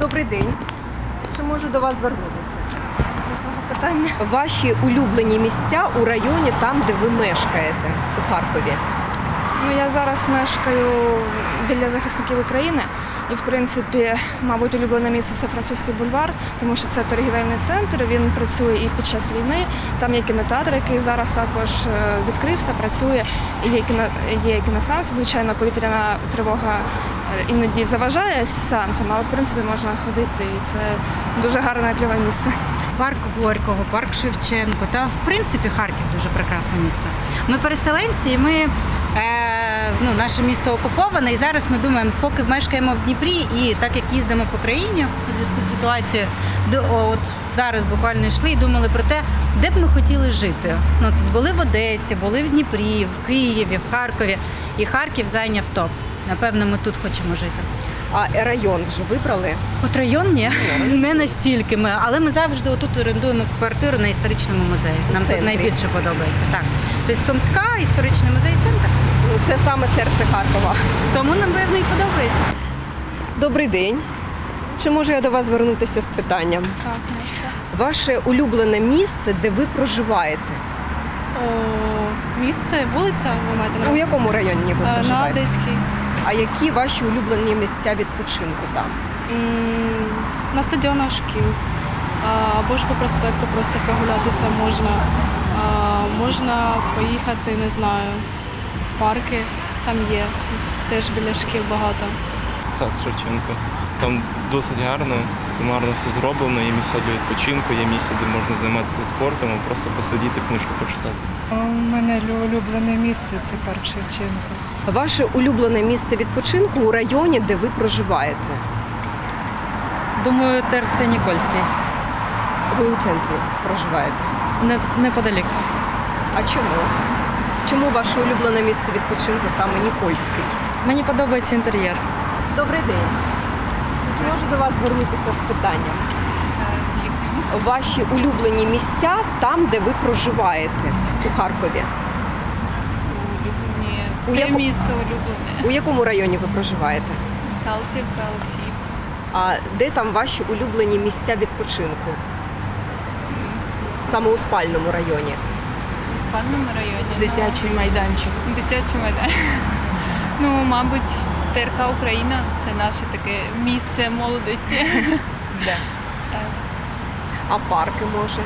Добрий день. Чи можу до вас звернутися? Питання? Ваші улюблені місця у районі, там, де ви мешкаєте, у Харкові. Ну я зараз мешкаю біля захисників України, і в принципі, мабуть, улюблене місце це французький бульвар, тому що це торгівельний центр. Він працює і під час війни. Там є кінотеатр, який зараз також е, відкрився, працює. Є кіно є кіносеанс. Звичайно, повітряна тривога е, іноді заважає сеансам, але в принципі можна ходити, і це дуже гарне кльове місце. Парк Горького, парк Шевченко. Та в принципі Харків дуже прекрасне місто. Ми переселенці, і ми е, ну, наше місто окуповане. І зараз ми думаємо, поки мешкаємо в Дніпрі, і так як їздимо по країні у зв'язку з ситуацією, до от зараз буквально йшли і думали про те, де б ми хотіли жити. Ну, тобто були в Одесі, були в Дніпрі, в Києві, в Харкові. І Харків зайняв топ. Напевно, ми тут хочемо жити. А район вже вибрали? От район ні, не настільки ми, але ми завжди отут орендуємо квартиру на історичному музеї. Нам тут найбільше подобається. Так. Тобто Сумська, історичний музей центр. Ну, це саме серце Харкова. Тому нам певно і подобається. Добрий день. Чи можу я до вас звернутися з питанням? Так, можете. Ваше улюблене місце, де ви проживаєте? О, місце, вулиця, ви маєте на У якому районі ви Е, На? Одеській. А які ваші улюблені місця відпочинку там? М, На стадіонах шкіл. А, Або ж по проспекту просто прогулятися можна. А, Можна поїхати, не знаю, парки. Там є теж біля шкіл багато. Сад Шевченка. Там досить гарно, там гарно все зроблено, є місця для відпочинку, є місця, де можна займатися спортом, а просто посидіти, книжку почитати. У мене улюблене місце це парк Шевченка. Ваше улюблене місце відпочинку у районі, де ви проживаєте? Думаю, ТРЦ Нікольський. Ви у центрі проживаєте. Неподалік. А чому? Чому ваше улюблене місце відпочинку саме Нікольський? Мені подобається інтер'єр. Добрий день. Чи можу до вас звернутися з питанням? Ваші улюблені місця там, де ви проживаєте у Харкові. Улюблені. У Все яку- місто улюблене. У якому районі ви проживаєте? Салтівка, Олексіївка. А де там ваші улюблені місця відпочинку? Саме у спальному районі. У районі. Дитячий майданчик. Ну, дитячий майдан. Ну, мабуть, ТРК Україна це наше таке місце молодості. Так, А парки може?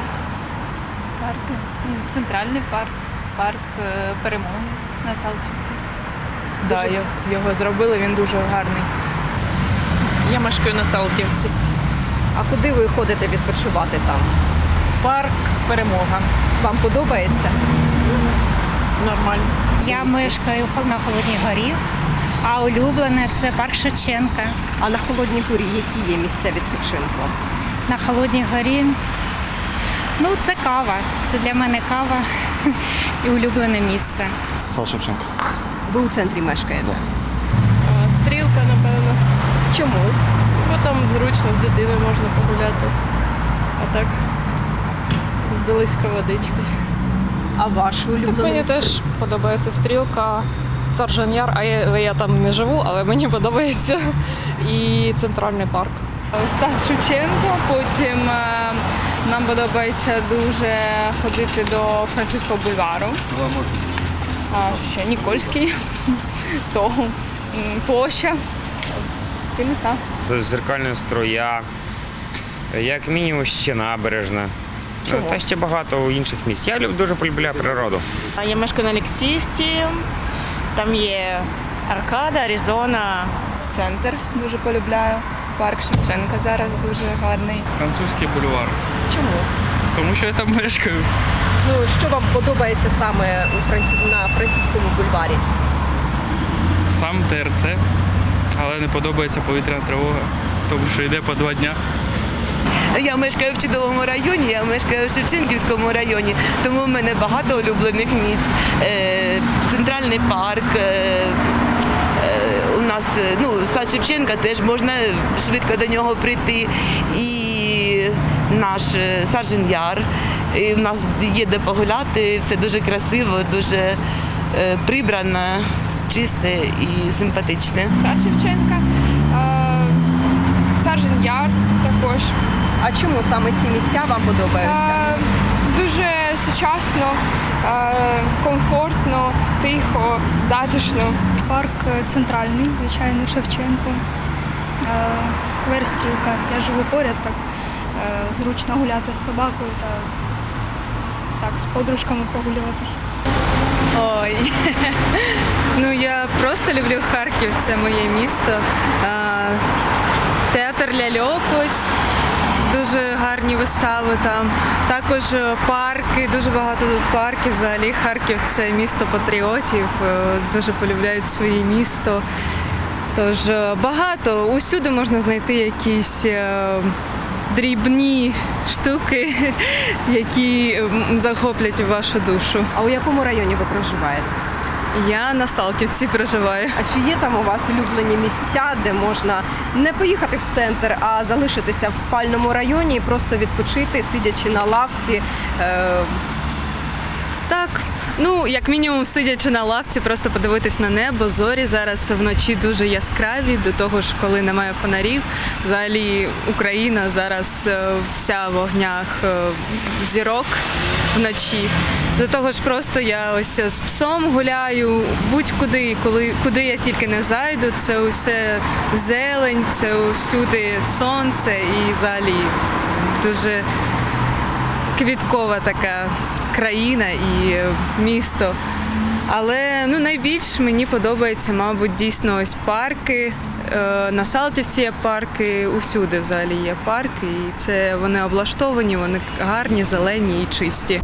парк. Ну, Центральний парк, парк перемоги на Салтівці. Да, його- його зробили, він дуже гарний. Я мешкаю на Салтівці. А куди ви ходите відпочивати там? Парк Перемога. Вам подобається? Нормально. Я мешкаю на Холодній горі, а улюблене це парк Шевченка. А на холодній горі які є місця відпочинку? На Холодній горі. Ну, це кава. Це для мене кава і улюблене місце. Сад Шевченка. Ви у центрі мешкаєте? А, Стрілка, напевно. Чому? Бо там зручно з дитиною можна погуляти. А так близько водички. А ваш улюблений? мені теж подобається стрілка, Саржан Яр, а я, я там не живу, але мені подобається. І центральний парк. Сад Шевченко, потім е, нам подобається дуже ходити до французького бульвару. А, ще Нікольський, того, площа. Ці міста. Зеркальна струя, як мінімум ще набережна. Чому? Та ще багато інших місць. Я дуже полюбляю природу. Я мешкаю на Олексіївці. Там є Аркада, Аризона. Центр дуже полюбляю. Парк Шевченка зараз дуже гарний. Французький бульвар. Чому? Тому що я там мешкаю. Ну, що вам подобається саме у францю... на французькому бульварі? Сам ТРЦ, але не подобається повітряна тривога, тому що йде по два дня. Я мешкаю в чудовому районі, я мешкаю в Шевченківському районі, тому в мене багато улюблених місць. Е, Центральний парк. е, е, У нас ну, сад Шевченка теж можна швидко до нього прийти. І наш е, Яр. І в нас є де погуляти, все дуже красиво, дуже прибрано, чисте і симпатичне. Сад Шевченка, е, Саржен Яр також. А чому саме ці місця вам подобаються? Е, Дуже сучасно, е, комфортно, тихо, затишно. Парк центральний, звичайно, Шевченко. Е, Сквер Стрілка. Я живу поряд, так зручно гуляти з собакою та так, з подружками прогулюватися. Ой. Ну я просто люблю Харків, це моє місто. Театр ляльок ось. Дуже гарні вистави там. Також е, парки, дуже багато парків. Взагалі Харків це місто патріотів, е, дуже полюбляють своє місто. Тож е, багато, усюди можна знайти якісь дрібні штуки, які захоплять вашу душу. А у якому районі ви проживаєте? Я на Салтівці проживаю. А чи є там у вас улюблені місця, де можна не поїхати в центр, а залишитися в спальному районі і просто відпочити, сидячи на лавці? Е, Так, ну як мінімум, сидячи на лавці, просто подивитись на небо. Зорі зараз вночі дуже яскраві. До того ж, коли немає фонарів, взагалі Україна зараз е, вся в огнях е, зірок вночі. До того ж, просто я ось з псом гуляю будь-куди, коли куди я тільки не зайду. Це усе зелень, це усюди сонце і взагалі дуже квіткова така країна і місто. Але ну, найбільш мені подобається, мабуть, дійсно ось парки. Е, На Салтівці є парки, усюди взагалі є парки, і це вони облаштовані, вони гарні, зелені і чисті.